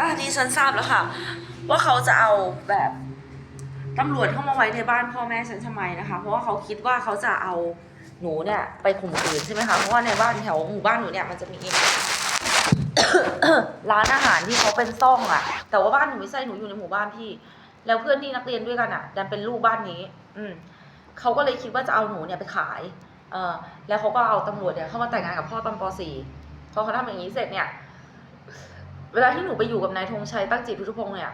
อะดิฉันทราบแล้วค่ะ ว่าเขาจะเอาแบบตำรวจเข้ามาไว้ในบ้านพ่อแม่ฉันทำไมนะคะ เพราะว่าเขาคิดว่าเขาจะเอาหนูเนี่ย ไปข่มขืนใช่ไหมคะเพราะว่าในบ้านแถวหมู่บ้านหนูเนี่ยมันจะมีร้านอาหารที่เขาเป็นซ่องอะแต่ว่าบ้านหนูไม่ใช่หนูอยู่ในหมู่บ้านพี่ แล้วเพื่อนที่นักเรียนด้วยกันอะดันเป็นลูกบ้านนี้ อืมเขาก็เลยคิดว่าจะเอาหนูเนี่ยไปขาย เออแล้วเขาก็เอาตำรวจเนี่ยเข้ามาแต่งงานกับพ่อตอนป .4 พอเขาทำอย่างนี้เสร็จเนี่ย เวลาที่หนูไปอยู่กับนายธงชัยตั้งจิตพุทธพงษ์เนี่ย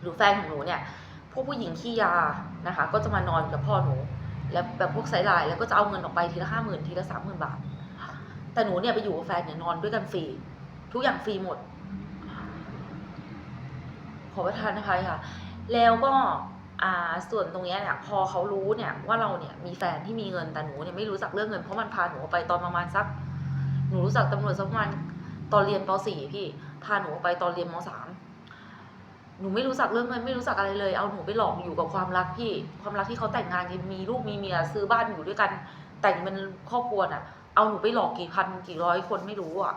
หรือแฟนของหนูเนี่ย พวกผู้หญิงขี้ยานะคะ ก็จะมานอนกับพ่อหนู แล้วแบบพวกไซไลน์แล้วก็จะเอาเงินออกไปทีละห้าหมื่นทีละสามหมื่นบาท แต่หนูเนี่ยไปอยู่กับแฟนเนี่ยนอนด้วยกันฟรีทุกอย่างฟรีหมด ขอประทานนะคะค่ะ แล้วก็อ่าส่วนตรงเนี้ยเนี่ยพอเขารู้เนี่ยว่าเราเนี่ยมีแฟนที่มีเงินแต่หนูเนี่ยไม่รู้จักเรื่องเงินเพราะมันพาหนูไปตอนประมาณสัก หนูรู้จักตำรวจสักประมาณตอนเรียนป .4 พี่ พาหนูออกไปตอนเรียนม .3 หนูไม่รู้จักเรื่องเงินไม่รู้จักอะไรเลย เอาหนูไปหลอกอยู่กับความรักพี่ ความรักที่เขาแต่งงานกันมีลูกมีเมียซื้อบ้านอยู่ด้วยกัน แต่งเป็นครอบครัวน่ะ เอาหนูไปหลอกกี่พันกี่ร้อยคนไม่รู้อะ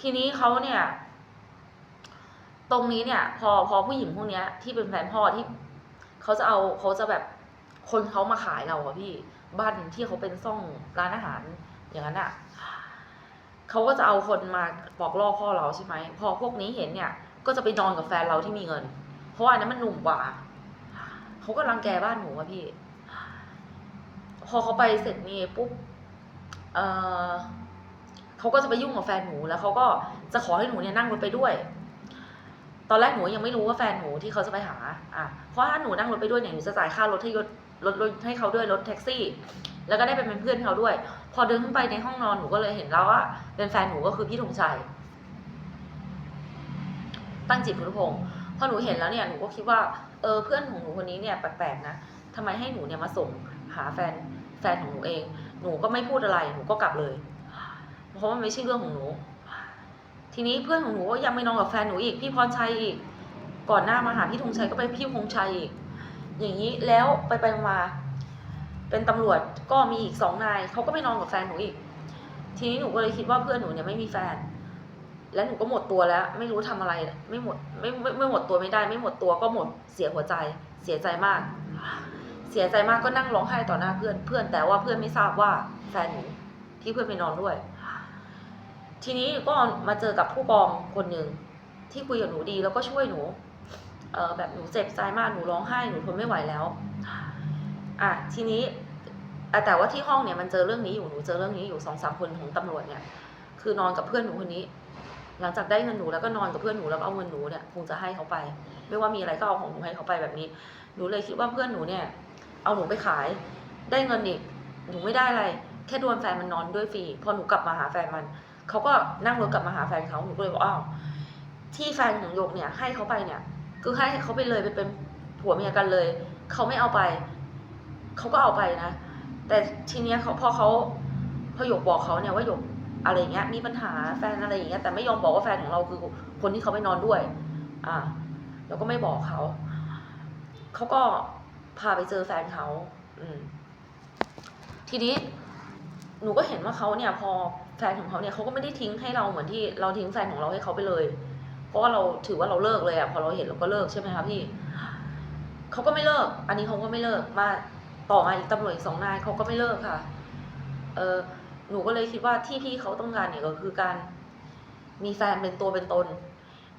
ทีนี้เขาเนี่ย ตรงนี้เนี่ย พอพอผู้หญิงพวกเนี้ย ที่เป็นแฟนพ่อที่เขาจะเอาเขาจะแบบคนเขามาขายเราอะพี่บ้านที่เขาเป็นซ่องร้านอาหารอย่างนั้นอะ เขาก็จะเอาคนมาบอกล่อพ่อเราใช่ไหม พอพวกนี้เห็นเนี่ย ก็จะไปนอนกับแฟนเราที่มีเงิน เพราะอันนั้นมันหนุ่มกว่า เขาก็รังแกบ้านหนูอะพี่ พอเขาไปเสร็จนี่ปุ๊บ เออเขาก็จะไปยุ่งกับแฟนหนูแล้วเขาก็จะขอให้หนูเนี่ยนั่งรถไปด้วย ตอนแรกหนูยังไม่รู้ว่าแฟนหนูที่เขาจะไปหา อะ เพราะถ้าหนูนั่งรถไปด้วยเนี่ยหนูจะจ่ายค่ารถให้รถรถให้เขาด้วยรถแท็กซี่ แล้วก็ได้ไปเป็นเพื่อนเขาด้วย พอเดินขึ้นไปในห้องนอนหนูก็เลยเห็นแล้วว่าเป็นแฟนหนูก็คือพี่ธงชัยตั้งจิตพุทธพงศ์พอหนูเห็นแล้วเนี่ยหนูก็คิดว่าเออเพื่อนของหนูคนนี้เนี่ยแปลกๆนะทำไมให้หนูเนี่ยมาส่งหาแฟนแฟนของหนูเอง หนูก็ไม่พูดอะไรหนูก็กลับเลย เพราะมันไม่ใช่เรื่องของหนู ทีนี้เพื่อนของหนูก็ยังไม่นอนกับแฟนหนูอีกพี่พรชัยอีก ก่อนหน้ามาหาพี่ธงชัยก็ไปพี่ธงชัยอีก อย่างนี้แล้วไปไปมา เป็นตำรวจก็มีอีกสองนายเขาก็ไปนอนกับแฟนหนูอีก ทีนี้หนูก็เลยคิดว่าเพื่อนหนูเนี่ยไม่มีแฟน และหนูก็หมดตัวแล้ว ไม่รู้ทำอะไร ไม่หมดไม่ไม่ไม่หมดตัวไม่ได้ ไม่หมดตัวก็หมดเสียหัวใจ เสียใจมาก เสียใจมากก็นั่งร้องไห้ต่อหน้าเพื่อนเพื่อนแต่ว่าเพื่อนไม่ทราบว่าแฟนหนูที่เพื่อนไปนอนด้วย ทีนี้ก็มาเจอกับผู้กองคนหนึ่งที่คุยกับหนูดีแล้วก็ช่วยหนูเออแบบหนูเจ็บใจมากหนูร้องไห้หนูทนไม่ไหวแล้ว อะทีนี้แต่ว่าที่ห้องเนี่ยมันเจอเรื่องนี้อยู่หนูเจอเรื่องนี้อยู่สองสามคนของตำรวจเนี่ย คือนอนกับเพื่อนหนูคนนี้ หลังจากได้เงินหนูแล้วก็นอนกับเพื่อนหนูแล้วเอาเงินหนูเนี่ยคงจะให้เขาไป ไม่ว่ามีอะไรก็เอาของหนูให้เขาไปแบบนี้หนูเลยคิดว่าเพื่อนหนูเนี่ย เอาหนูไปขาย ได้เงินอีกหนูไม่ได้อะไร แค่โดนแฟนมันนอนด้วยฟรีพอหนูกลับมาหาแฟนมันเขาก็นั่งรถกลับมาหาแฟนเขาหนูก็เลยบอกอ้าวที่แฟนของโยกเนี่ยให้เขาไปเนี่ย คือให้เขาไปเลยไปเป็นผัวเมียกันเลยเขาไม่เอาไป เขาก็เอาไปนะ แต่ทีเนี้ยเขาพอเขาพอหยกบอกเขาเนี่ยว่าหยกอะไรเงี้ยมีปัญหาแฟนอะไรอย่างเงี้ยแต่ไม่ยอมบอกว่าแฟนของเราคือคนที่เขาไปนอนด้วย อ่าแล้วก็ไม่บอกเขา เขาก็พาไปเจอแฟนเขา อืม ทีนี้หนูก็เห็นว่าเขาเนี่ย พอแฟนของเขาเนี่ยเขาก็ไม่ได้ทิ้งให้เราเหมือนที่เราทิ้งแฟนของเราให้เขาไปเลย เพราะว่าเราถือว่าเราเลิกเลยอะพอเราเห็นเราก็เลิกใช่ไหมคะพี่เขาก็ไม่เลิก อันนี้เขาก็ไม่เลิกมา ต่อมาอีกตำรวจอีกสองนายเขาก็ไม่เลิกค่ะ เออหนูก็เลยคิดว่าที่พี่เขาต้องการเนี่ยก็คือการ มีแฟนเป็นตัวเป็นตน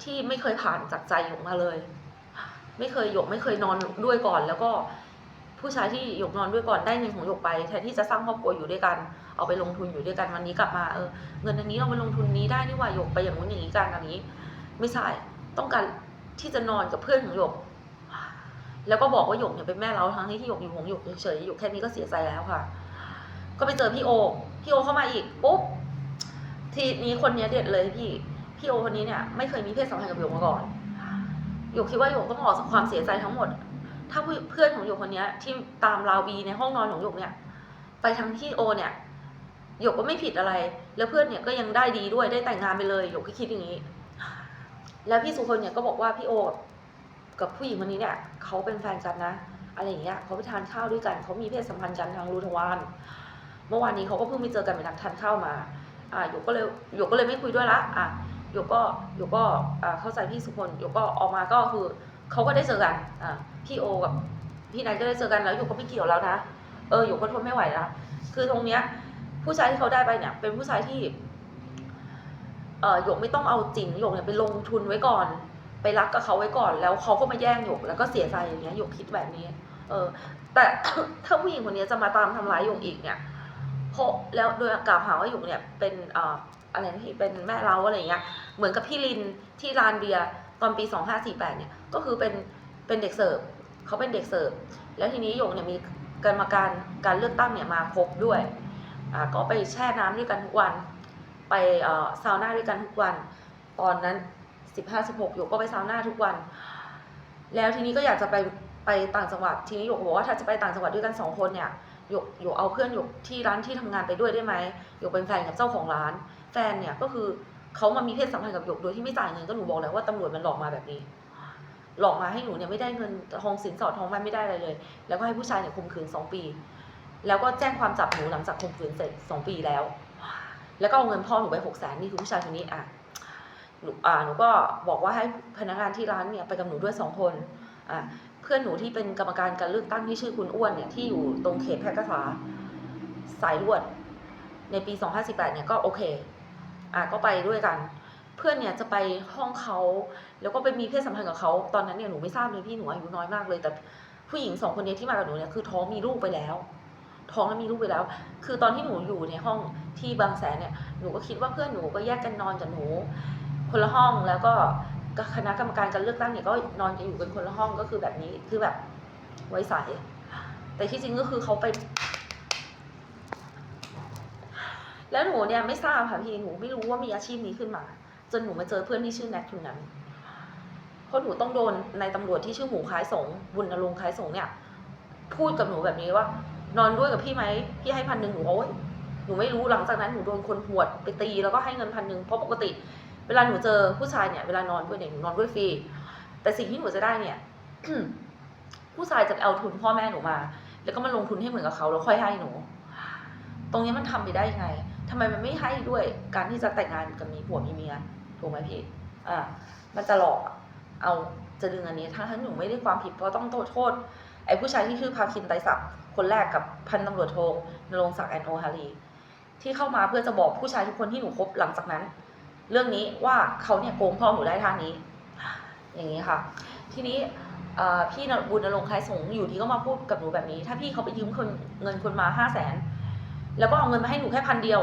ที่ไม่เคยผ่านจากใจหยกมาเลย ไม่เคยหยกไม่เคยนอนด้วยก่อน แล้วก็ผู้ชายที่หยกนอนด้วยก่อนได้เงินของหยกไปแทนที่จะสร้างครอบครัวอยู่ด้วยกัน เอาไปลงทุนอยู่ด้วยกันวันนี้กลับมาเออเงินอันนี้เราไปลงทุนนี้ได้นี่ว่าหยกไปอย่างนู้นอย่างนี้กันอันนี้ ไม่ใช่ต้องการที่จะนอนกับเพื่อนของหยก แล้วก็บอกว่าหยกเนี่ยเป็นแม่เราทั้งที่ที่หยกอยู่ของหยกเฉยๆหยกแค่นี้ก็เสียใจแล้วค่ะ ก็ไปเจอพี่โอ พี่โอเข้ามาอีกปุ๊บทีนี้คนนี้เด็ดเลยพี่ พี่โอคนนี้เนี่ยไม่เคยมีเพศสัมพันธ์กับหยกมาก่อนหยกคิดว่าหยกต้องออกจากความเสียใจทั้งหมด ถ้าเพื่อนของหยกคนนี้ที่ตามราวบีในห้องนอนของหยกเนี่ย ไปทางที่โอเนี่ยหยกก็ไม่ผิดอะไร แล้วเพื่อนเนี่ยก็ยังได้ดีด้วยได้แต่งงานไปเลยหยกก็คิดอย่างนี้ แล้วพี่สุคนเนี่ยก็บอกว่าพี่โอ กับผู้หญิงคนนี้เนี่ยเขาเป็นแฟนกันนะ อะไรอย่างเงี้ยเขาไปทานข้าวด้วยกันเขามีเพศสัมพันธ์กันทางรูทวารเมื่อวานนี้เขาก็เพิ่งไปเจอกันไปทางทานข้าวมาอ่าหยกก็เลยหยกก็เลยไม่คุยด้วยละอะหยกก็หยกก็อ่าเข้าใจพี่สุคนหยกก็ออกมาก็คือเขาก็ได้เจอกันอ่าพี่โอกับพี่นายก็ได้เจอกันแล้วหยกก็ไม่เกี่ยวแล้วนะเออหยกก็ทนไม่ไหวแล้วคือตรงเนี้ยผู้ชายที่เขาได้ไปเนี่ย เป็นผู้ชายที่เออหยกไม่ต้องเอาจริงหยกเนี่ยไปลงทุนไว้ก่อน ไปรักกับเขาไว้ก่อน แล้วเขาก็มาแย่งหยก แล้วก็เสียใจอย่างเงี้ยหยกคิดแบบนี้ เออ แต่ถ้าผู้หญิงคนนี้จะมาตามทำร้ายหยกอีกเนี่ยเพราะแล้วโดยกล่าวหาว่าหยกเนี่ยเป็นเอ่ออะไรนะพี่เป็นแม่เล้าอะไรเงี้ย เหมือนกับพี่ลินที่ลานเบียร์ตอนปี2548เนี่ย ก็คือเป็นเป็นเด็กเสิร์ฟเขาเป็นเด็กเสิร์ฟแล้วทีนี้หยกเนี่ยมีกรรมการการเลือกตั้งเนี่ยมาพบด้วยอ่าก็ไปแช่น้ำด้วยกันทุกวัน ไปเอ่อซาวน่าด้วยกันทุกวัน ตอนนั้น 15 16หยกก็ไปซาวน่าทุกวัน แล้วทีนี้ก็อยากจะไปไปต่างจังหวัด ทีนี้หยกบอกว่าถ้าจะไปต่างจังหวัดด้วยกันสองคนเนี่ยหยกหยกเอาเพื่อนหยกที่ร้านที่ทำงานไปด้วยได้ไหมหยกเป็นแฟนกับเจ้าของร้าน แฟนเนี่ยก็คือเขามามีเพศสัมพันธ์กับหยกโดยที่ไม่จ่ายเงินก็หนูบอกแล้วว่าตำรวจมันหลอกมาแบบนี้ หลอกมาให้หนูเนี่ยไม่ได้เงินทองสินสอดทองมันไม่ได้อะไรเลย แล้วก็ให้ผู้ชายเนี่ยข่มขืนสองปี แล้วก็แจ้งความจับหนูหลังจากข่มขืนเสร็จสองปีแล้ว แล้วก็เอาเงินพ่อหนูไปหกแสนนี่คือผู้ชายคนนี้อะ หนูอ่าหนูก็บอกว่าให้พนักงานที่ร้านเนี่ยไปกับหนูด้วยสองคนอะเพื่อนหนูที่เป็นกรรมการการเลือกตั้งที่ชื่อคุณอ้วนเนี่ยที่อยู่ตรงเขตแพร่กษาสายลวด ในปี 2518 เนี่ยก็โอเคอะก็ไปด้วยกัน เพื่อนเนี่ยจะไปห้องเขาแล้วก็ไปมีเพศสัมพันธ์กับเขาตอนนั้นเนี่ยหนูไม่ทราบเลยพี่หนูอายุน้อยมากเลย แต่ผู้หญิงสองคนนี้ที่มากับหนูเนี่ยคือท้องมีลูกไปแล้วท้องแล้วมีลูกไปแล้ว คือตอนที่หนูอยู่ในห้องที่บางแสนเนี่ย หนูก็คิดว่าเพื่อนหนูก็แยกกันนอนกับหนู คนละห้องแล้วก็คณะกรรมการการเลือกตั้งเนี่ยก็นอนกันอยู่กันคนละห้องก็คือแบบนี้คือแบบไว้ใสแต่ที่จริงก็คือเขาไป แล้วหนูเนี่ยไม่ทราบค่ะพี่หนูไม่รู้ว่ามีอาชีพนี้ขึ้นมา จนหนูมาเจอเพื่อนที่ชื่อแน็กคนนั้นเพราะหนูต้องโดนในตำรวจที่ชื่อหมูคล้ายสงบุญนรงค์คล้ายสงเนี่ย พูดกับหนูแบบนี้ว่า นอนด้วยกับพี่ไหมพี่ให้พันหนึ่งหนูโอ้ยหนูไม่รู้หลังจากนั้นหนูโดนคนหวดไปตีแล้วก็ให้เงินพันหนึ่งเพราะปกติ เวลาหนูเจอผู้ชายเนี่ยเวลานอนด้วยเนี่ยหนูนอนด้วยฟรีแต่สิ่งที่หนูจะได้เนี่ยผู้ชายจะเอาทุนพ่อแม่หนูมา แล้วก็มาลงทุนให้เหมือนกับเขาแล้วค่อยให้หนู ตรงนี้มันทำไปได้ยังไงทำไมมันไม่ให้ด้วยการที่จะแต่งงานกับมีผัวมีเมียถูกไหมพี่อ่ามันจะหลอกเอาจะดึงอันนี้ทั้งทั้งหนูไม่ได้ความผิดเพราะต้องโทษไอ้ผู้ชายที่ชื่อพาคินไตรศักดิ์คนแรกกับพันตำรวจโทนรงศักดิ์แอนโอฮารีที่เข้ามาเพื่อจะบอกผู้ชายทุกคนที่หนูคบหลังจากนั้น เรื่องนี้ว่าเขาเนี่ยโกงพ่อหนูได้ทางนี้ อย่างนี้ค่ะ ทีนี้พี่บุญนรงค์คล้ายสงอยู่ที่ก็มาพูดกับหนูแบบนี้ ถ้าพี่เขาไปยืมคนเงินคนมาห้าแสนแล้วก็เอาเงินมาให้หนูแค่พันเดียว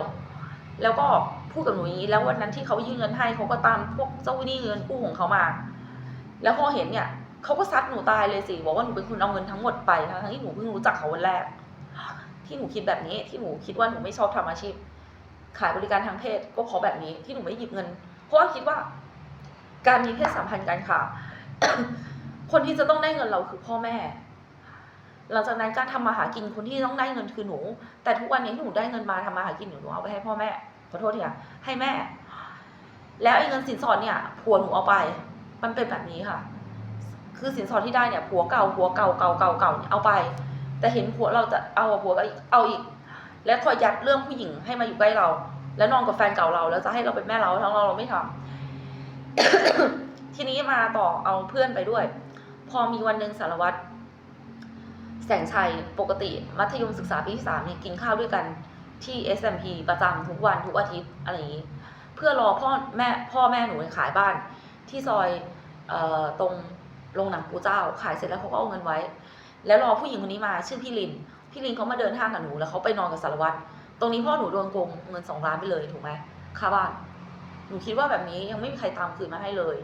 แล้วก็พูดกับหนูอย่างนี้ แล้ววันนั้นที่เขายื่นเงินให้เขาก็ตามพวกเจ้าหนี้เงินกู้ของเขามา แล้วพอเห็นเนี่ยเขาก็ซัดหนูตายเลยสิบอกว่าหนูเป็นคนเอาเงินทั้งหมดไปทั้งที่หนูเพิ่งรู้จักเขาวันแรก ที่หนูคิดแบบนี้ที่หนูคิดว่าหนูไม่ชอบทำอาชีพ ขายบริการทางเพศก็เพราะแบบนี้ที่หนูไม่หยิบเงิน เพราะว่าคิดว่า การมีเพศสัมพันธ์กันค่ะ คนที่จะต้องได้เงินเราคือพ่อแม่ หลังจากนั้นการทำมาหากินคนที่ต้องได้เงินคือหนู แต่ทุกวันนี้หนูได้เงินมาทำมาหากินหนูเอาไปให้พ่อแม่ขอโทษทีค่ะให้แม่ แล้วไอ้เงินสินสอดเนี่ยผัวหนูเอาไป มันเป็นแบบนี้ค่ะ คือสินสอดที่ได้เนี่ยผัวเก่าผัวเก่าเก่าเก่าเก่าเนี่ยเอาไป แต่เห็นผัวเราจะเอาผัวเอาอีก แล้วคอยยัดเรื่องผู้หญิงให้มาอยู่ใกล้เรา แล้วนอนกับแฟนเก่าเรา แล้วจะให้เราเป็นแม่เราทั้งเราเราไม่ทำทีนี้มาต่อเอาเพื่อนไปด้วย พอมีวันหนึ่งสารวัตรแสงชัยปกติมัธยมศึกษาปีที่สามเนี่ยกินข้าวด้วยกันที่ SMP ประจำทุกวันทุกอาทิตย์อะไรอย่างนี้ เพื่อรอพ่อแม่พ่อแม่หนูขายบ้าน ที่ซอยออตรงโรงหนังปูเจ้า ขายเสร็จแล้วเขาก็เอาเงินไว้ แล้วรอผู้หญิงคนนี้มาชื่อพี่ลิน พี่ลินเขามาเดินห้างกับหนูแล้วเขาไปนอนกับสารวัตรตรงนี้พ่อหนูโดนโกงเงินสองล้านไปเลยถูกไหมค่าบ้าน หนูคิดว่าแบบนี้ยังไม่มีใครตามคืนมาให้เลย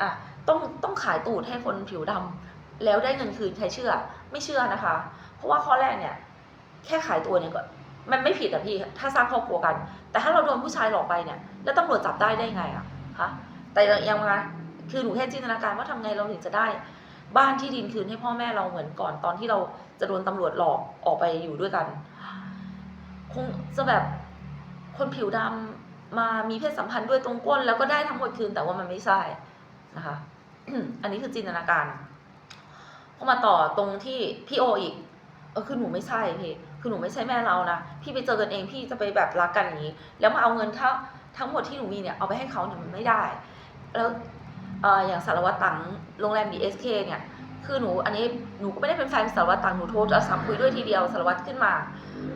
อะต้องต้องขายตูดให้คนผิวดำแล้วได้เงินคืนใครเชื่อ ไม่เชื่อนะคะ เพราะว่าข้อแรกเนี่ย แค่ขายตัวเนี่ยก็มันไม่ผิดอะพี่ ถ้าสร้างครอบครัวกัน แต่ถ้าเราโดนผู้ชายหลอกไปเนี่ย แล้วตำรวจจับได้ได้ไงอะฮะแต่ยังมาคือหนูแค่จินตนาการว่าทำไงเราถึงจะได้ บ้านที่ดินคืนให้พ่อแม่เราเหมือนก่อนตอนที่เราจะโดนตำรวจหลอกออกไปอยู่ด้วยกัน คงจะแบบคนผิวดำมามีเพศสัมพันธ์ด้วยตรงก้น แล้วก็ได้ทั้งหมดคืนแต่ว่ามันไม่ใช่นะคะอันนี้คือจินตนาการพอมาต่อตรงที่พี่โออีกเออคือหนูไม่ใช่พี่คือหนูไม่ใช่แม่เรานะพี่ไปเจอกันเองพี่จะไปแบบรักกันอย่างนี้ แล้วมาเอาเงินถ้าทั้งหมดที่หนูมีเนี่ยเอาไปให้เขาเนี่ยมันไม่ได้ แล้ว อย่างสารวัตรตังโรงแรม DSK เนี่ยคือหนูอันนี้หนูก็ไม่ได้เป็นแฟนสารวัตรตังหนูโทรโทรศัพท์คุยด้วยทีเดียวสารวัตรขึ้นมา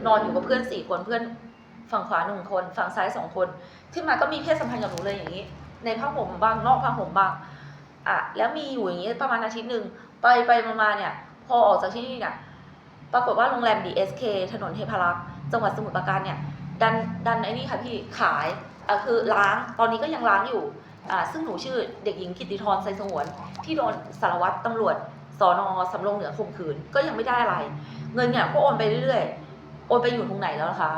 นอนอยู่กับเพื่อนสี่คนเพื่อนฝั่งขวาหนึ่งคนฝั่งซ้ายสองคน ขึ้นมาก็มีเพศสัมพันธ์กับหนูเลยอย่างนี้ ในผ้าห่มบ้างนอกผ้าห่มบ้างอะแล้วมีอยู่อย่างนี้ประมาณอาทิตย์หนึ่งไปไปมาเนี่ยพอออกจากที่นี่เนี่ยปรากฏว่าโรงแรม DSK ถนนเทพารักษ์จังหวัดสมุทรปราการเนี่ยดันดันไอ้นี่ค่ะพี่ขายอะคือล้างตอนนี้ก็ยังล้างอยู่ ซึ่งหนูชื่อเด็กหญิงกิติธรไซสงวน ที่โดนสารวัตรตำรวจสอนอสำโรงเหนือข่มขืน ก็ยังไม่ได้อะไร เงินเนี่ยก็โอนไปเรื่อยๆ โอนไปอยู่ตรงไหนแล้วนะคะ